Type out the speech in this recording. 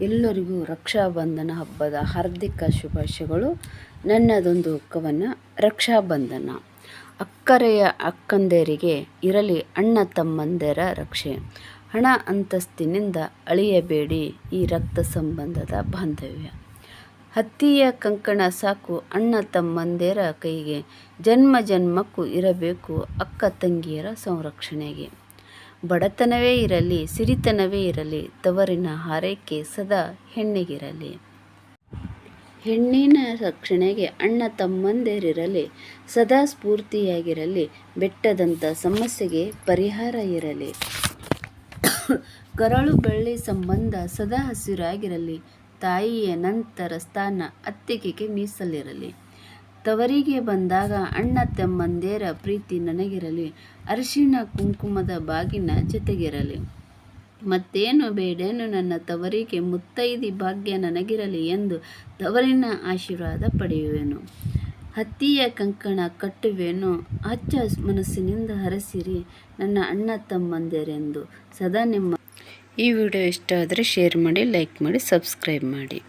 ಎಲ್ಲರಿಗೂ ರಕ್ಷಾಬಂಧನ ಹಬ್ಬದ ಹಾರ್ದಿಕ ಶುಭಾಶಯಗಳು. ನನ್ನದೊಂದು ಕವನ ರಕ್ಷಾಬಂಧನ ಅಕ್ಕರೆಯ ಅಕ್ಕಂದೇರಿಗೆ ಇರಲಿ ಅಣ್ಣ ತಮ್ಮಂದಿರ ರಕ್ಷೆ. ಹಣ ಅಂತಸ್ತಿನಿಂದ ಅಳಿಯಬೇಡಿ ಈ ರಕ್ತ ಸಂಬಂಧದ ಬಾಂಧವ್ಯ. ಹತ್ತಿಯ ಕಂಕಣ ಸಾಕು ಅಣ್ಣ ತಮ್ಮಂದಿರ ಕೈಗೆ. ಜನ್ಮ ಜನ್ಮಕ್ಕೂ ಇರಬೇಕು ಅಕ್ಕ ತಂಗಿಯರ ಸಂರಕ್ಷಣೆಗೆ. ಬಡತನವೇ ಇರಲಿ, ಸಿರಿತನವೇ ಇರಲಿ, ತವರಿನ ಹಾರೈಕೆ ಸದಾ ಹೆಣ್ಣಿಗಿರಲಿ. ಹೆಣ್ಣಿನ ರಕ್ಷಣೆಗೆ ಅಣ್ಣ ತಮ್ಮಂದಿರಿರಲಿ, ಸದಾ ಸ್ಫೂರ್ತಿಯಾಗಿರಲಿ ಬೆಟ್ಟದಂಥ ಸಮಸ್ಯೆಗೆ ಪರಿಹಾರ ಇರಲಿ. ಕರಳು ಬಳ್ಳಿ ಸಂಬಂಧ ಸದಾ ಹಸಿರಾಗಿರಲಿ, ತಾಯಿಯ ನಂತರ ಸ್ಥಾನ ಅತ್ತಿಗೆಗೆ ಮೀಸಲಿರಲಿ. ತವರಿಗೆ ಬಂದಾಗ ಅಣ್ಣ ತಮ್ಮಂದೇರ ಪ್ರೀತಿ ನನಗಿರಲಿ, ಅರಿಶಿಣ ಕುಂಕುಮದ ಬಾಗಿನ ಜೊತೆಗಿರಲಿ. ಮತ್ತೇನು ಬೇಡೇನು ನನ್ನ ತವರಿಗೆ ಮುತ್ತೈದಿ ಭಾಗ್ಯ ನನಗಿರಲಿ ಎಂದು ತವರಿನ ಆಶೀರ್ವಾದ ಪಡೆಯುವೆನು. ಹತ್ತಿಯ ಕಂಕಣ ಕಟ್ಟುವೆನು, ಅಚ್ಚ ಮನಸ್ಸಿನಿಂದ ಹರಸಿರಿ ನನ್ನ ಅಣ್ಣ ತಮ್ಮಂದಿರೆಂದು. ಸದಾ ನಿಮ್ಮ ಈ ವಿಡಿಯೋ ಇಷ್ಟ ಆದರೆ ಶೇರ್ ಮಾಡಿ ಲೈಕ್ ಮಾಡಿ ಸಬ್ಸ್ಕ್ರೈಬ್ ಮಾಡಿ.